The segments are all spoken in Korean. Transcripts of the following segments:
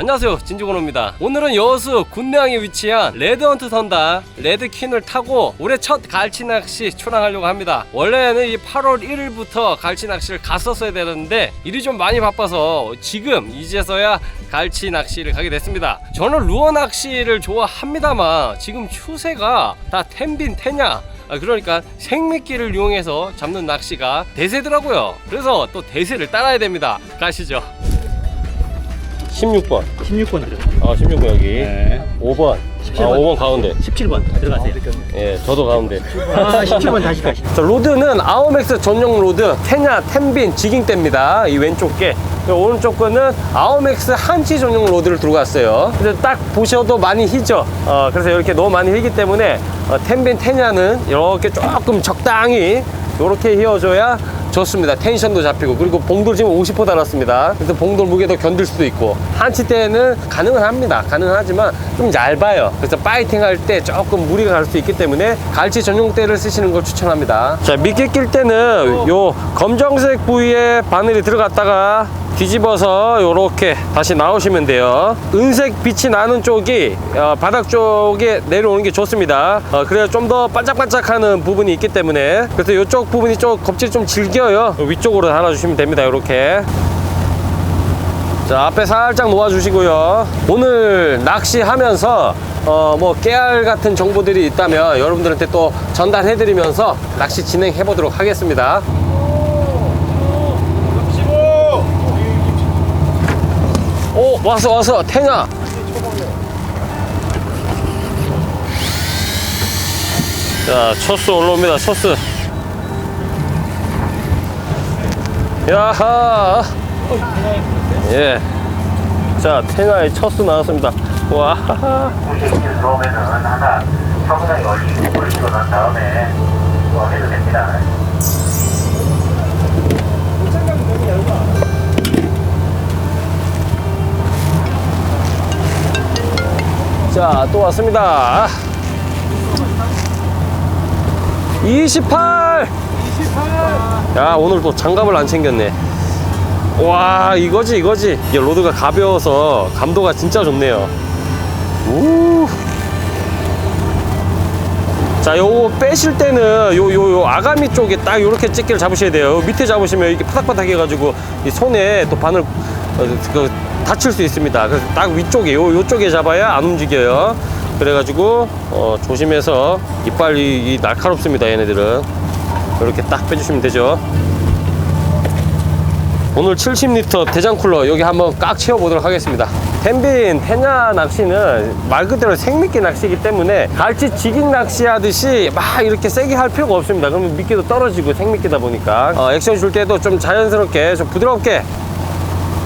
안녕하세요. 진주건호입니다. 오늘은 여수 군내항에 위치한 레드헌트 선다 레드퀸을 타고 올해 첫 갈치 낚시 출항하려고 합니다. 원래는 이 8월 1일부터 갈치 낚시를 갔었어야 되는데 일이 좀 많이 바빠서 지금 이제서야 갈치 낚시를 가게 됐습니다. 저는 루어 낚시를 좋아합니다만 지금 추세가 다 텐빈 테냐 아, 그러니까 생미끼를 이용해서 잡는 낚시가 대세더라고요. 그래서 또 대세를 따라야 됩니다. 가시죠 16번 16번 들어. 아 16번 여기 네. 5번 17번. 아 5번 가운데 17번 들어가세요. 예 저도 가운데 아, 17번 다시 가시죠. 자 로드는 아오맥스 전용 로드 테냐 텐빈 지깅대입니다 이 왼쪽 게 오른쪽 거는 아오맥스 한치 전용 로드를 들고 왔어요 근데 딱 보셔도 많이 희죠 어, 그래서 이렇게 너무 많이 희기 때문에 어, 텐빈 테냐는 이렇게 조금 적당히 이렇게 휘어줘야 좋습니다. 텐션도 잡히고 그리고 봉돌 지금 50% 달았습니다. 그래서 봉돌 무게도 견딜 수도 있고 한치 때는 가능은 합니다. 가능하지만 좀 얇아요. 그래서 파이팅 할 때 조금 무리가 갈 수 있기 때문에 갈치 전용 대를 쓰시는 걸 추천합니다. 자 미끼 낄 때는 요 검정색 부위에 바늘이 들어갔다가 뒤집어서 이렇게 다시 나오시면 돼요. 은색 빛이 나는 쪽이 어, 바닥 쪽에 내려오는 게 좋습니다. 어, 그래야 좀 더 반짝반짝하는 부분이 있기 때문에 그래서 이쪽 부분이 좀 겁질이 좀 질겨요. 위쪽으로 달아주시면 됩니다. 이렇게. 자 앞에 살짝 놓아 주시고요. 오늘 낚시하면서 어, 뭐 깨알 같은 정보들이 있다면 여러분들한테 또 전달해 드리면서 낚시 진행해 보도록 하겠습니다. 오 왔어 왔어 탱아. 자 첫수 올라옵니다 첫수 야하. 예자 탱아의 첫수 나왔습니다. 와. 보시기 들어오면은 하나 차분하게 얼리고 올리고 난 다음에 또 해도 됩니다. 자, 또 왔습니다. 28! 28! 야, 오늘 또 장갑을 안 챙겼네. 와, 이거지, 이거지. 이게 로드가 가벼워서 감도가 진짜 좋네요. 우. 자, 요거 빼실 때는 요, 요, 요 아가미 쪽에 딱 요렇게 찌개를 잡으셔야 돼요. 밑에 잡으시면 이게 파닥파닥 해가지고 이 손에 또 바늘 어, 그, 다칠 수 있습니다. 그래서 딱 위쪽에 요, 요쪽에 잡아야 안 움직여요. 그래가지고 어, 조심해서 이빨이 이 날카롭습니다. 얘네들은 이렇게 딱 빼주시면 되죠. 오늘 70리터 대장 쿨러 여기 한번 꽉 채워보도록 하겠습니다. 텐빈 테냐 낚시는 말 그대로 생미끼 낚시이기 때문에 갈치 지깅 낚시 하듯이 막 이렇게 세게 할 필요가 없습니다. 그러면 미끼도 떨어지고 생미끼다 보니까 어, 액션 줄 때도 좀 자연스럽게 좀 부드럽게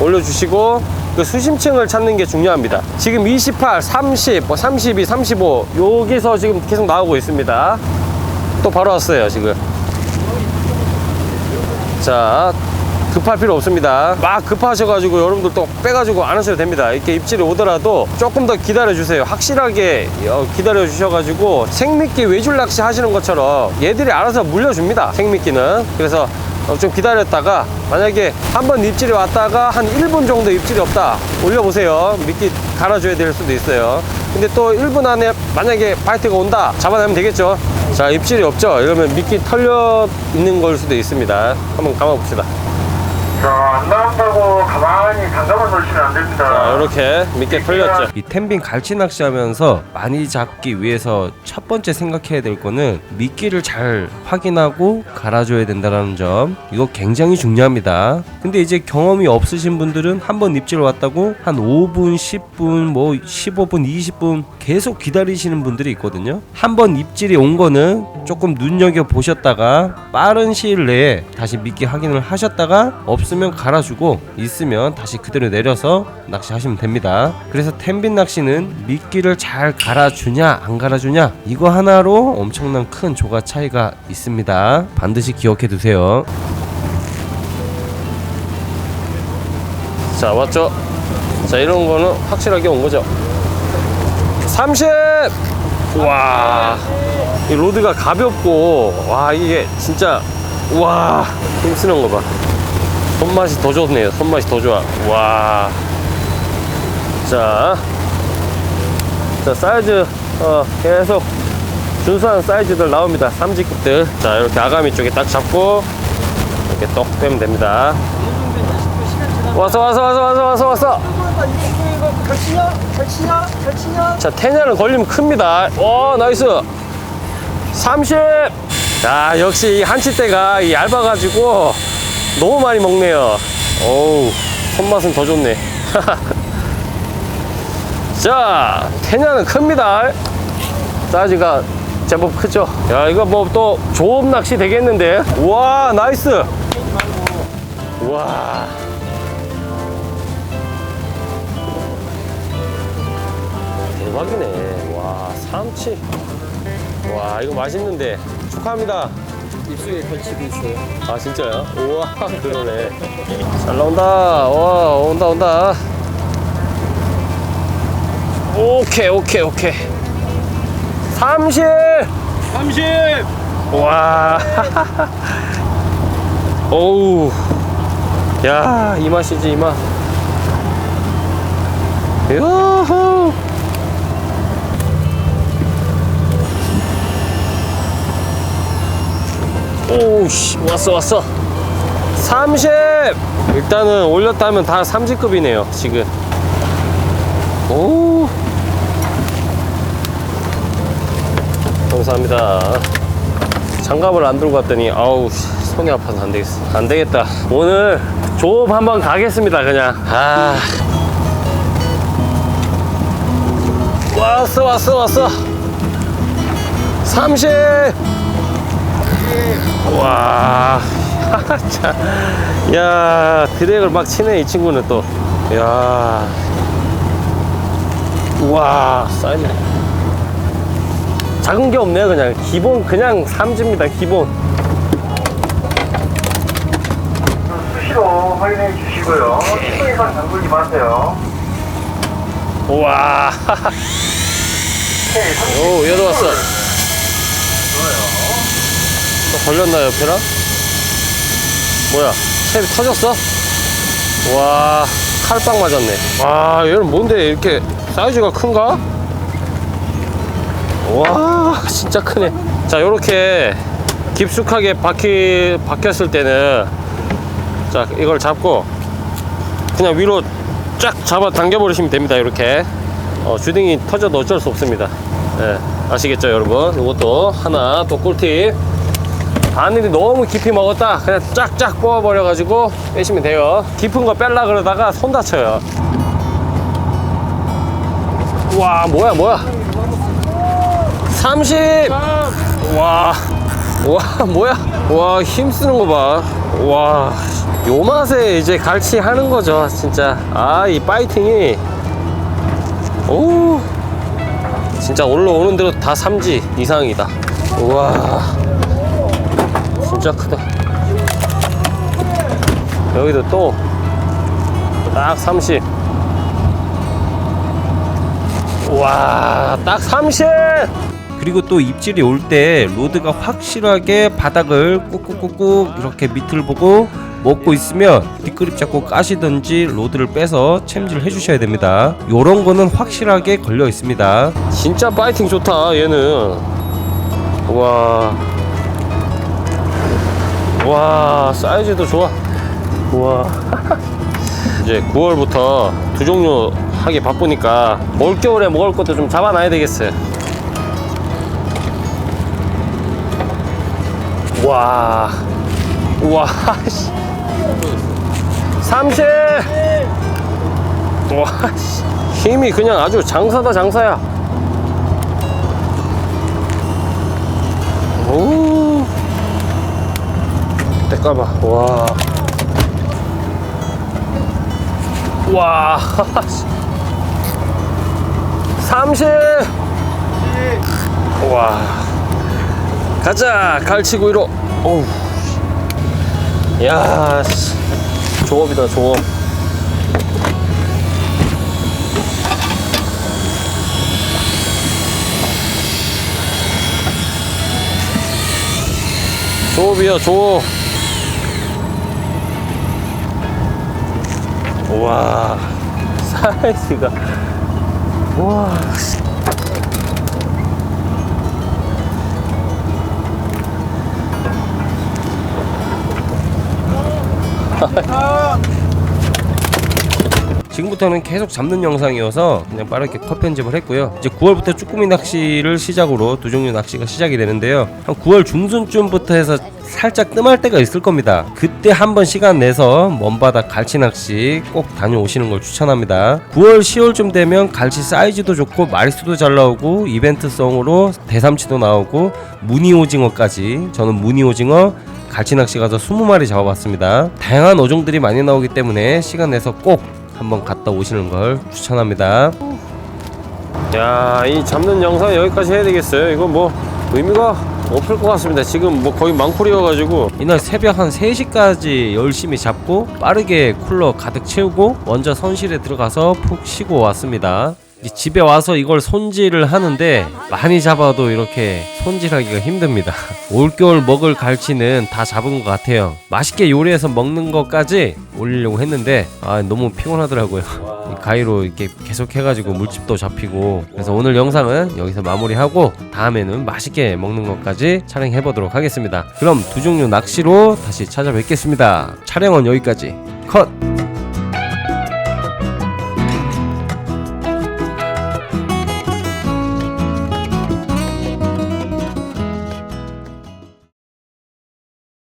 올려주시고 그 수심층을 찾는 게 중요합니다. 지금 28, 30, 뭐 32, 35 여기서 지금 계속 나오고 있습니다. 또 바로 왔어요 지금. 자 급할 필요 없습니다. 막 급하셔가지고 여러분들 또 빼가지고 안 하셔도 됩니다. 이렇게 입질이 오더라도 조금 더 기다려 주세요. 확실하게 어, 기다려 주셔가지고 생미끼 외줄 낚시 하시는 것처럼 얘들이 알아서 물려줍니다. 생미끼는 그래서 어, 좀 기다렸다가 만약에 한 번 입질이 왔다가 한 1분 정도 입질이 없다 올려보세요. 미끼 갈아줘야 될 수도 있어요. 근데 또 1분 안에 만약에 바이트가 온다 잡아내면 되겠죠? 자 입질이 없죠? 이러면 미끼 털려 있는 걸 수도 있습니다. 한번 감아 봅시다 자, 안 나온다고 가만히 장갑을 놓으시면 안 됩니다. 자 이렇게 미끼 털렸죠. 이 텐빈 갈치 낚시하면서 많이 잡기 위해서 첫 번째 생각해야 될 거는 미끼를 잘 확인하고 갈아줘야 된다는 점. 이거 굉장히 중요합니다. 근데 이제 경험이 없으신 분들은 한 번 입질 왔다고 한 5분 10분 뭐 15분 20분 계속 기다리시는 분들이 있거든요. 한 번 입질이 온 거는 조금 눈여겨 보셨다가 빠른 시일 내에 다시 미끼 확인을 하셨다가 없으면 갈아 주고 있으면 다시 그대로 내려서 낚시하시면 됩니다. 그래서 텐빈 낚시는 미끼를 잘 갈아주냐 안 갈아주냐 이거 하나로 엄청난 큰 조가 차이가 있습니다. 반드시 기억해 두세요. 자 왔죠? 자 이런 거는 확실하게 온 거죠. 30! 와, 이 로드가 가볍고, 와, 이게 진짜, 와, 힘쓰는 거 봐. 손맛이 더 좋네요. 손맛이 더 좋아. 와. 자, 자 사이즈 어, 계속 준수한 사이즈들 나옵니다. 삼지급들. 자, 이렇게 아가미 쪽에 딱 잡고 이렇게 떡 빼면 됩니다. 잘 치냐? 잘 치냐? 잘 치냐? 자, 테냐는 걸리면 큽니다. 오, 나이스. 30. 자, 역시 이 한치대가 이 얇아가지고 너무 많이 먹네요. 어우, 손맛은 더 좋네. 자, 테냐는 큽니다. 사이즈가 제법 크죠? 야, 이거 뭐 또 조업 낚시 되겠는데? 우와, 나이스. 우와. 대박이네. 와, 삼치. 와, 이거 맛있는데. 축하합니다. 입술에 걸치고 있어요. 아, 진짜요? 우와, 그러네. 잘 나온다. 와, 온다, 온다. 오케이, 오케이, 오케이. 30! 30! 와. 어우. 야, 이 맛이지, 이 맛. 요호. 오우씨, 왔어, 왔어. 30! 일단은 올렸다면 다 30급이네요, 지금. 오. 감사합니다. 장갑을 안 들고 왔더니 아우 씨, 손이 아파서 안 되겠어 안 되겠다 오늘 조업 한번 가겠습니다 그냥 아 왔어 왔어 왔어 30 와, 자, 야, 드랙을 막 치네, 이 친구는 또. 야, 우와, 사이즈. 작은 게 없네요, 그냥. 기본, 그냥 삼지입니다, 기본. 수시로 확인해 주시고요. 10분 이상 잠글지 마세요. 우와, 오케이, 30. 오, 얘도 왔어. 좋아요. 또 걸렸나, 옆에랑? 뭐야, 탭이 터졌어? 와, 칼빵 맞았네. 와, 얘는 뭔데, 이렇게 사이즈가 큰가? 와, 진짜 크네. 자, 요렇게 깊숙하게 박히, 박혔을 때는, 자, 이걸 잡고, 그냥 위로 쫙 잡아 당겨 버리시면 됩니다, 이렇게. 어, 주둥이 터져도 어쩔 수 없습니다. 예, 아시겠죠, 여러분? 이것도 하나, 또 꿀팁. 바늘이 너무 깊이 먹었다. 그냥 쫙쫙 뽑아버려 가지고 빼시면 돼요. 깊은 거 뺄라 그러다가 손 다쳐요. 와 뭐야 뭐야? 30 와, 와 뭐야? 와 힘쓰는 거봐와 요 맛에 이제 갈치 하는 거죠 진짜. 아 이 파이팅이. 오 진짜 올라오는 대로 다 삼지 이상이다. 우와 진짜 크다. 여기도 또 딱 30. 와, 딱 30. 그리고 또 입질이 올 때 로드가 확실하게 바닥을 꾹꾹꾹꾹 이렇게 밑을 보고 먹고 있으면 뒷그립 잡고 까시든지 로드를 빼서 챔질을 해주셔야 됩니다. 요런 거는 확실하게 걸려 있습니다. 진짜 파이팅 좋다, 얘는. 와. 와, 사이즈도 좋아. 와. 이제 9월부터 두 종류 하기 바쁘니까 올겨울에 먹을 것도 좀 잡아놔야 되겠어요. 와. 와, 씨. 30! 와, 씨. 힘이 그냥 아주 장사다, 장사야. 오. 때까봐. 와. 와. 30. 와. 가자. 갈치구 이로. 어우. 야, 씨. 조업이다, 조업. 조업이야, 조업. 와. 사이즈가 와 지금부터는 계속 잡는 영상이어서 그냥 빠르게 컷 편집을 했고요. 이제 9월부터 쭈꾸미 낚시를 시작으로 두 종류 낚시가 시작이 되는데요. 한 9월 중순쯤부터 해서 살짝 뜸할 때가 있을 겁니다. 그때 한번 시간 내서 먼바다 갈치 낚시 꼭 다녀오시는 걸 추천합니다. 9월, 10월쯤 되면 갈치 사이즈도 좋고 마리수도 잘 나오고 이벤트성으로 대삼치도 나오고 무늬 오징어까지 저는 무늬 오징어 갈치 낚시 가서 20마리 잡아봤습니다. 다양한 어종들이 많이 나오기 때문에 시간 내서 꼭 한번 갔다 오시는 걸 추천합니다. 야, 이 잡는 영상 여기까지 해야 되겠어요. 이거 뭐 의미가 없을 것 같습니다. 지금 뭐 거의 망풀이여가지고 이날 새벽 한 3시까지 열심히 잡고 빠르게 쿨러 가득 채우고 먼저 선실에 들어가서 푹 쉬고 왔습니다. 이 집에 와서 이걸 손질을 하는데 많이 잡아도 이렇게 손질하기가 힘듭니다. 올겨울 먹을 갈치는 다 잡은 것 같아요. 맛있게 요리해서 먹는 것까지 올리려고 했는데 아 너무 피곤하더라고요. 이 가위로 이렇게 계속 해가지고 물집도 잡히고 그래서 오늘 영상은 여기서 마무리하고 다음에는 맛있게 먹는 것까지 촬영해 보도록 하겠습니다. 그럼 두 종류 낚시로 다시 찾아뵙겠습니다. 촬영은 여기까지 컷.